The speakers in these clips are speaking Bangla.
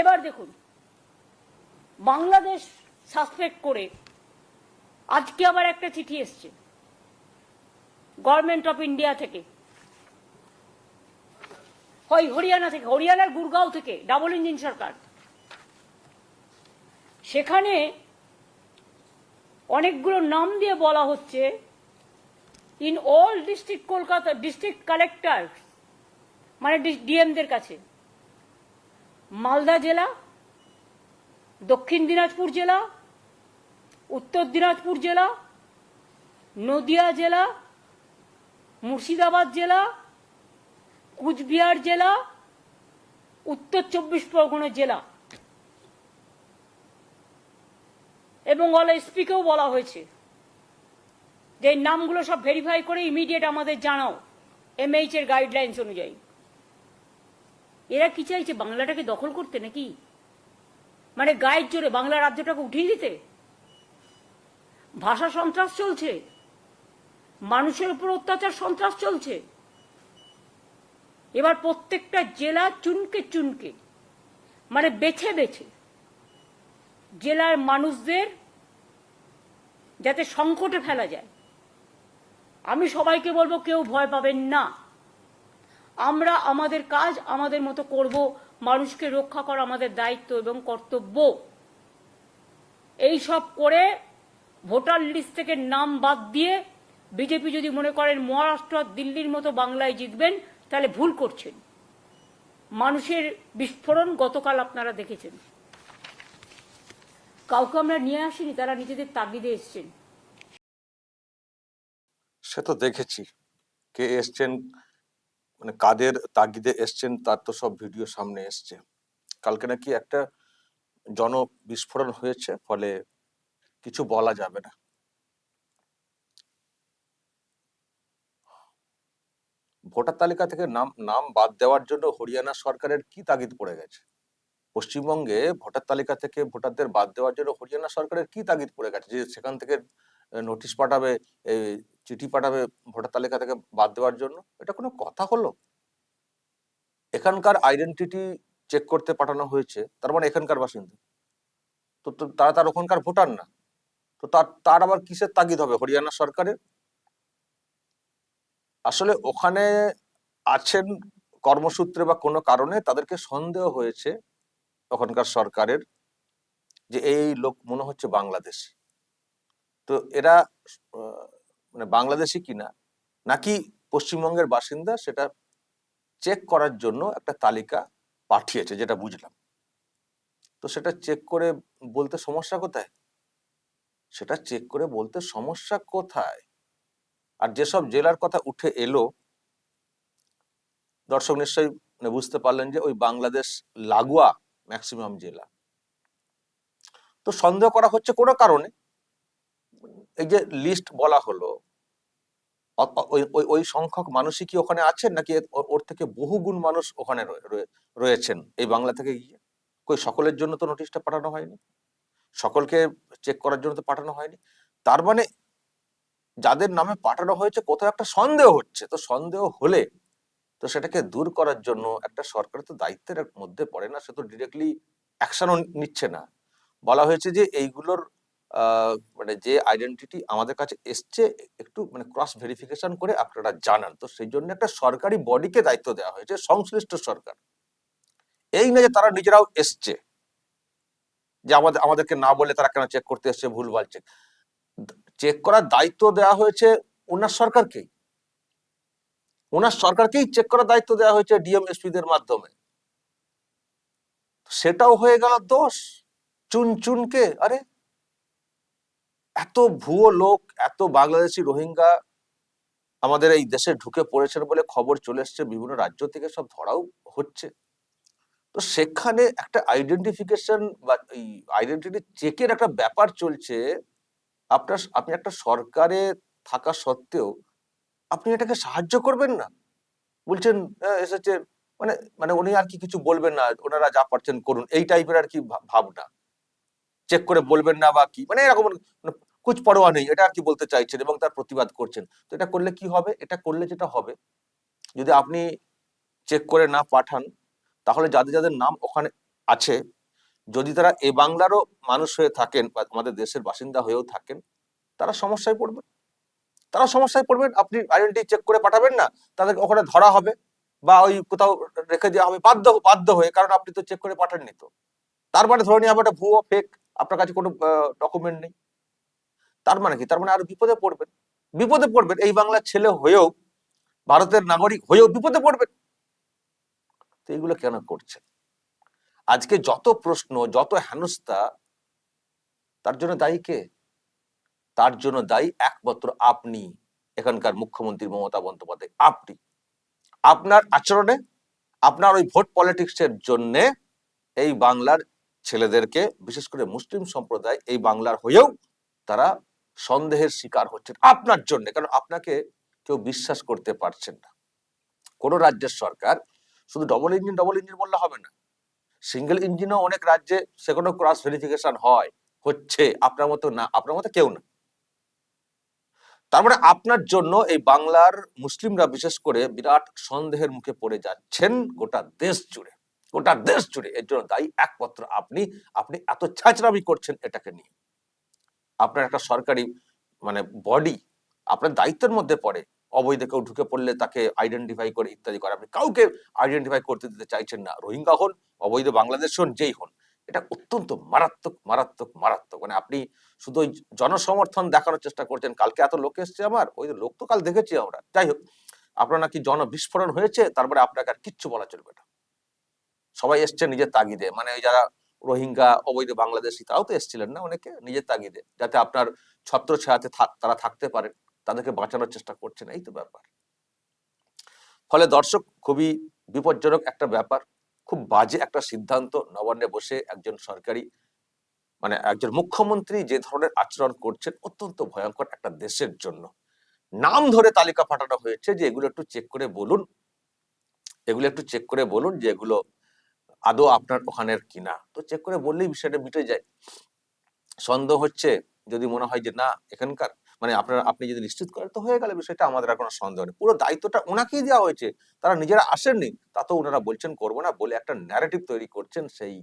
এবার দেখুন, বাংলাদেশ সাসপেক্ট করে আজকে আবার একটা চিঠি এসছে গভর্নমেন্ট অফ ইন্ডিয়া থেকে। হয় হরিয়ানা থেকে, হরিয়ানার গুরগাঁও থেকে ডাবল ইঞ্জিন সরকার। সেখানে অনেকগুলো নাম দিয়ে বলা হচ্ছে in all district Kolkata district collector মানে ডিএমদের কাছে। মালদা জেলা, দক্ষিণ দিনাজপুর জেলা, উত্তর দিনাজপুর জেলা, নদিয়া জেলা, মুর্শিদাবাদ জেলা, কুচবিহার জেলা, উত্তর চব্বিশ পরগনা জেলা। এবং অল এসপিকেও বলা হয়েছে যে নামগুলো সব ভেরিফাই করে ইমিডিয়েট আমাদের জানাও এমএইচ এর গাইডলাইন্স অনুযায়ী। এরা কি চাইছে বাংলাটাকে দখল করতে নাকি? মানে গায়ের জোরে বাংলা রাজ্যটাকে উঠিয়ে দিতে? ভাষা সন্ত্রাস চলছে। মানুষের উপর অত্যাচার সন্ত্রাস চলছে। এবার প্রত্যেকটা জেলা চুনকে চুনকে মানে বেছে বেছে জেলার মানুষদের যাতে সংকটে ফেলা যায়। আমি সবাইকে বলব কেউ ভয় পাবেন না। আমরা আমাদের কাজ আমাদের মতো করব, মানুষকে রক্ষা করা আমাদের দায়িত্ব এবং কর্তব্য। এই সব করে ভোটার লিস্ট থেকে নাম বাদ দিয়ে বিজেপি যদি মনে করেন মহারাষ্ট্র দিল্লির মতো বাংলায় জিতবেন, তাহলে ভুল করছেন। মানুষের বিস্ফোরণ গতকাল আপনারা দেখেছেন। কাউকে আমরা নিয়ে আসিনি, তারা নিজেদের তাগিদে এসছেন। সে তো দেখেছি। কে এসছেন মানে কাদের তাগিদে এসছেন তার তো সব ভিডিও সামনে এসছে। কালকে নাকি একটা জন বিস্ফোরণ হয়েছে, ফলে কিছু বলা যাবে না। ভোটার তালিকা থেকে নাম নাম বাদ দেওয়ার জন্য হরিয়ানা সরকারের কি তাগিদ পড়ে গেছে? পশ্চিমবঙ্গে ভোটার তালিকা থেকে ভোটারদের বাদ দেওয়ার জন্য হরিয়ানা সরকারের কি তাগিদ পড়ে গেছে? যে সেখান থেকে নোটিশ পাঠাবে চিঠি পাঠাবে ভোটার তালিকা থেকে বাদ দেওয়ার জন্য? এটা কোনো কথা হলো? এখানকার আইডেন্টিটি চেক করতে পাঠানো হয়েছে, তার মানে এখানকার বাসিন্দা। তো তারা তার ওখানকার ভোটার না। তো তার তার আবার কিসের তাগিদ হবে? হরিয়ানা সরকারের? আসলে ওখানে আছেন কর্মসূত্রে বা কোনো কারণে তাদেরকে সন্দেহ হয়েছে ওখানকার সরকারের যে এই লোক মনে হচ্ছে বাংলাদেশি। তো এরা মানে বাংলাদেশি কিনা, নাকি পশ্চিমবঙ্গের বাসিন্দা সেটা চেক করার জন্য একটা তালিকা পাঠিয়েছে, যেটা বুঝলাম। তো সেটা চেক করে বলতে সমস্যা কোথায়? সেটা চেক করে বলতে সমস্যা কোথায়? আর যেসব জেলার কথা উঠে এলো, দর্শক নিশ্চয়ই মানে বুঝতে পারলেন যে ওই বাংলাদেশ লাগোয়া ম্যাক্সিমাম জেলা। তো সন্দেহ করা হচ্ছে কোনো কারণে এই যে লিস্ট বলা হলো ওই সংখ্যক মানুষই কি ওখানে আছেন নাকি ওর- থেকে বহুগুণ মানুষ ওখানে রয়ে- রয়ে- রয়েছেন? এই বাংলা থেকে গিয়ে? কই সকলের জন্য তো নোটিশটা পাঠানো হয়নি? সকলকে চেক করার জন্য তো পাঠানো হয়নি? তার মানে যাদের নামে পাঠানো হয়েছে কোথাও একটা সন্দেহ হচ্ছে। তো সন্দেহ হলে তো সেটাকে দূর করার জন্য একটা সরকার তো দায়িত্বের মধ্যে পড়ে না, সে তো ডিরেক্টলি অ্যাকশনও নিচ্ছে না। বলা হয়েছে যে এইগুলোর মানে যে আইডেন্টিটি আমাদের কাছে এসছে, একটু মানে ক্রস ভেরিফিকেশন করে আপনারা জানান। তো সেই জন্য একটা সরকারি বডিকে দায়িত্ব দেওয়া হয়েছে, সংশ্লিষ্ট সরকার। এই না যে তারা নিজেরাও এসছে, যে আমাদের, আমাদেরকে না বলে তারা কেন চেক করতে এসছে, ভুলভাল চেক চেক করার দায়িত্ব দেওয়া হয়েছে ওনার সরকারকেই। ওনার সরকারকেই চেক করার দায়িত্ব দেওয়া হয়েছে ডিএমএসপি দের মাধ্যমে। সেটাও হয়ে গেল দোষ। চুন চুনকে আরে এত ভুয়ো লোক, এত বাংলাদেশি রোহিঙ্গা আমাদের এই দেশে ঢুকে পড়েছেন বলে খবর চলে এসছে বিভিন্ন রাজ্য থেকে, সব ধরাও হচ্ছে। তো সেখানে একটা আইডেন্টিফিকেশন বা এই আইডেন্টিটি চেকের একটা ব্যাপার চলছে। আপনার আপনি একটা সরকারে থাকা সত্ত্বেও আপনি এটাকে সাহায্য করবেন না। বলছেন এসেছে। মানে মানে উনি আর কি কিছু বলবেন না, ওনারা যা পারছেন করুন। এই টাইপের আর কি ভাবনা। চেক করে বলবেন না বা কি? মানে এরকম কুচ পরোয়া নেই, এটা আর কি বলতে চাইছেন এবং তার প্রতিবাদ করছেন। তো এটা করলে কি হবে? এটা করলে যেটা হবে, যদি আপনি চেক করে না পাঠান, তাহলে যাদের যাদের নাম ওখানে আছে, যদি তারা এ বাংলারও মানুষ হয়ে থাকেন বা আমাদের দেশের বাসিন্দা হয়েও থাকেন, তারা সমস্যায় পড়বেন। তারা সমস্যায় পড়বেন, আপনি আইডেন্টি চেক করে পাঠাবেন না, তাদেরকে ওখানে ধরা হবে বা ওই কোথাও রেখে দেওয়া হবে, বাধ্য বাধ্য হয়ে, কারণ আপনি তো চেক করে পাঠাননি তো। তার মানে ধরে নিয়ে হবে একটা ভুয়ো ফেক আপনার কাছে কোনো ডকুমেন্ট নেই। তার মানে কি? তার মানে আরও বিপদে পড়বেন। বিপদে পড়বেন, এই বাংলার ছেলে হয়েও, ভারতের নাগরিক হয়েও বিপদে পড়বেন। তো এইগুলো কেন করছেন? আজকে যত প্রশ্ন, যত হেনস্থা, তার জন্য দায়ী কে? তার জন্য দায়ী একমাত্র আপনি, এখানকার মুখ্যমন্ত্রী মমতা বন্দ্যোপাধ্যায়। আপনি। আপনার আচরণে, আপনার ওই ভোট পলিটিক্সের জন্য এই বাংলার ছেলেদেরকে, বিশেষ করে মুসলিম সম্প্রদায়, এই বাংলার হয়েও তারা সন্দেহের শিকার হচ্ছেন আপনার জন্য। কারণ আপনাকে কেউ বিশ্বাস করতে পারছেন না। কোন রাজ্যের সরকার শুধু ডবল ইঞ্জিন ডবল ইঞ্জিন বললে হবে না। সিঙ্গেল ইঞ্জিনও অনেক রাজ্যে সেখানে ক্রস ভেরিফিকেশন হয়, হচ্ছে, আপনার মতো না, আপনার মতো কেউ না। তারপরে আপনার জন্য এই বাংলার মুসলিমরা বিশেষ করে বিরাট সন্দেহের মুখে পড়ে যাচ্ছেন গোটা দেশ জুড়ে। গোটা দেশ জুড়ে এর জন্য দায়ী একমাত্র আপনি। আপনি এত ছাঁচরামি করছেন এটাকে নিয়ে। আপনার একটা সরকারি মানে বডি আপনার দায়িত্বের মধ্যে পড়ে। অবৈধ কেউ ঢুকে পড়লে তাকে আইডেন্টিফাই করে, ইত্যাদি করে। আপনি কাউকে আইডেন্টিফাই করতে দিতে চাইছেন না। রোহিঙ্গা হন, অবৈধ বাংলাদেশ হন, যেই হন। এটা অত্যন্ত মারাত্মক মারাত্মক মারাত্মক। মানে আপনি শুধু ওই জনসমর্থন দেখানোর চেষ্টা করছেন, কালকে এত লোক এসছে আমার, ওই লোক তো কাল দেখেছি আমরা। যাই হোক, আপনার নাকি জন বিস্ফোরণ হয়েছে, তারপরে আপনাকে আর কিচ্ছু বলা চলবে না। সবাই এসছে নিজের তাগিদে। মানে ওই যারা রোহিঙ্গা, অবৈধ বাংলাদেশি, তারাও তো এসছিলেন না অনেকে? নিজের তাগিদে, যাতে আপনার ছত্র ছায়াতে তারা থাকতে পারেন তাদেরকে বাঁচানোর চেষ্টা করছেন, এই তো ব্যাপার। ফলে দর্শক, খুবই বিপজ্জনক একটা ব্যাপার। খুব বাজে একটা সিদ্ধান্ত নবান্নে বসে একজন সরকারি মানে একজন মুখ্যমন্ত্রী যে ধরনের আচরণ করছেন, অত্যন্ত ভয়ঙ্কর একটা দেশের জন্য। নাম ধরে তালিকা পাঠানো হয়েছে যে এগুলো একটু চেক করে বলুন। এগুলো একটু চেক করে বলুন যে এগুলো আদৌ আপনার ওখানের কিনা? তো চেক করে বললেই বিষয়টা মিটে যায়। সন্দেহ হচ্ছে, যদি মনে হয় যে না, এখানকার মানে আপনার, আপনি যদি নিশ্চিত করেন, তো হয়ে গেল বিষয়টা, আমাদের আর কোনো সন্দেহ নেই। পুরো দায়িত্বটা ওনাকেই দেওয়া হয়েছে। তারা নিজেরা আসেননি, তা তো ওনারা বলছেন করব না বলে একটা ন্যারেটিভ তৈরি করছেন, সেই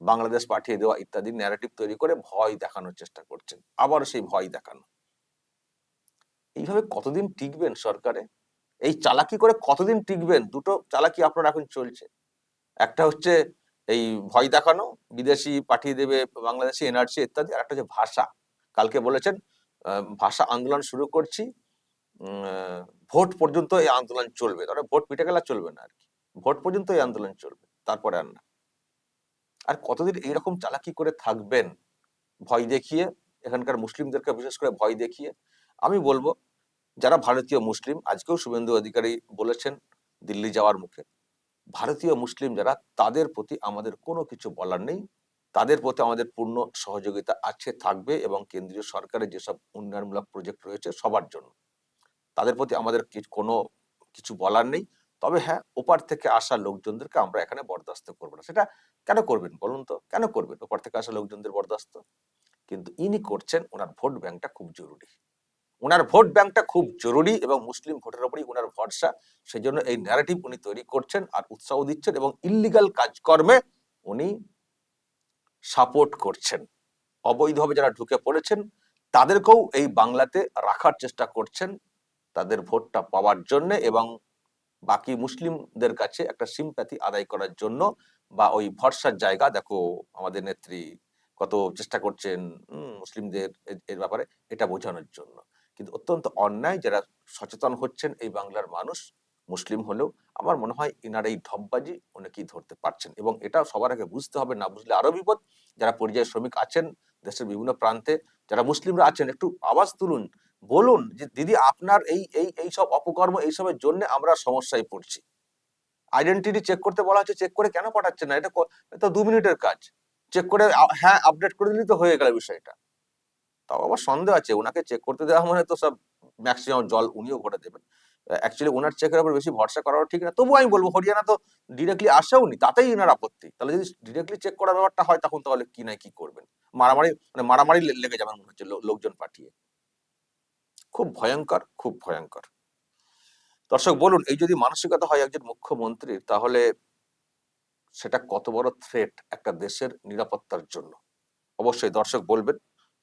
বাংলাদেশ পাঠিয়ে দেওয়া ইত্যাদি ন্যারেটিভ তৈরি করে ভয় দেখানোর চেষ্টা করছেন। আবার সেই ভয় দেখানো। এইভাবে কতদিন টিকবেন সরকারে? এই চালাকি করে কতদিন টিকবেন? দুটো চালাকি আপনার এখন চলছে। একটা হচ্ছে এই ভয় দেখানো, বিদেশি পাঠিয়ে দেবে, বাংলাদেশি এনআরসি ইত্যাদি, আর একটা হচ্ছে ভাষা। কালকে বলেছেন ভাষা আন্দোলন শুরু করছি ভোট পর্যন্ত এই আন্দোলন চলবে। তাহলে ভোট মিটে গেলে চলবে না আর কি। ভোট পর্যন্ত এই আন্দোলন চলবে, তারপরে আর না। আর কতদিন এইরকম চালাকি করে থাকবেন? ভয় দেখিয়ে, এখানকার মুসলিমদেরকে বিশেষ করে ভয় দেখিয়ে, আমি বলব, যারা ভারতীয় মুসলিম, আজকেও শুভেন্দু অধিকারী বলেছেন, দিল্লি যাওয়ার মুখে। ভারতীয় মুসলিম যারা, তাদের প্রতি আমাদের কোনো কিছু বলার নেই। তাদের প্রতি আমাদের পূর্ণ সহযোগিতা আছে, থাকবে এবং কেন্দ্রীয় সরকারের যেসব উন্নয়নমূলক প্রজেক্ট রয়েছে সবার জন্য। তাদের প্রতি আমাদের কোনো কিছু বলার নেই। তবে হ্যাঁ ওপার থেকে আসা লোকজনদেরকে আমরা এখানে বরদাস্ত করব না। সেটা কেন করবেন বলুন তো? কেন করবেন? ওপার থেকে আসা লোকজনদের বরদাস্ত। কিন্তু ইনি করছেন, ওনার ভোট ব্যাংকটা খুব জরুরি। ওনার ভোট ব্যাংকটা খুব জরুরি এবং মুসলিম ভোটের উপরই ওনার ভরসা। সেই জন্য এই ন্যারেটিভ উনি তৈরি করছেন আর উৎসাহ দিচ্ছেন এবং ইল্লিগাল কাজকর্মে উনি সাপোর্ট করছেন। অবৈধভাবে যারা ঢুকে পড়েছেন, তাদেরকেও এই বাংলাতে রাখার চেষ্টা করছেন তাদের ভোটটা পাওয়ার জন্য এবং বাকি মুসলিমদের কাছে একটা সিম্প্যাথি আদায় করার জন্য বা ওই ভরসার জায়গা, দেখো আমাদের নেত্রী কত চেষ্টা করছেন মুসলিমদের এর ব্যাপারে, এটা বোঝানোর জন্য। কিন্তু অত্যন্ত অন্যায় যারা সচেতন হচ্ছেন এই বাংলার মানুষ, মুসলিম হলেও আমার মনে হয় ইনার এই ঢপবাজি অনেকেই ধরতে পারছেন এবং এটা সবার আগে বুঝতে হবে, না বুঝলে আরও বিপদ। যারা পরিযায়ী শ্রমিক আছেন দেশের বিভিন্ন প্রান্তে, যারা মুসলিমরা আছেন, একটু আওয়াজ তুলুন, বলুন যে, দিদি, আপনার এই এই এই সব অপকর্ম এইসবের জন্য আমরা সমস্যায় পড়ছি। আইডেন্টিটি চেক করতে বলা হচ্ছে চেক করে কেন পাঠাচ্ছে না? এটা তো দু মিনিটের কাজ। চেক করে হ্যাঁ আপডেট করে দিলেই তো হয়ে গেল বিষয়টা। তাও আবার সন্দেহ আছে। ওনাকে চেক করতে দেওয়া মানে তো সব ম্যাক্সিমাম জল উনিও ভরে দেবেন। অ্যাকচুয়ালি ওনার চেকের উপর বেশি ভরসা করাও ঠিক না। তবুও আমি বলব, হরিয়ানা তো ডিরেক্টলি আসেও নি, তাতেই এনার আপত্তি। তাহলে যদি ডিরেক্টলি চেক করার ব্যাপারটা হয়, তখন তাহলে কি নাই কি করবেন? মারামারি মানে মারামারি লেগে যাবেন মনে হচ্ছে লোকজন পাঠিয়ে। খুব ভয়ঙ্কর খুব ভয়ঙ্কর। দর্শক, বলুন, এই যদি মানসিকতা হয় একজন মুখ্যমন্ত্রীর, তাহলে সেটা কত বড় থ্রেট একটা দেশের নিরাপত্তার জন্য? অবশ্যই দর্শক বলবেন।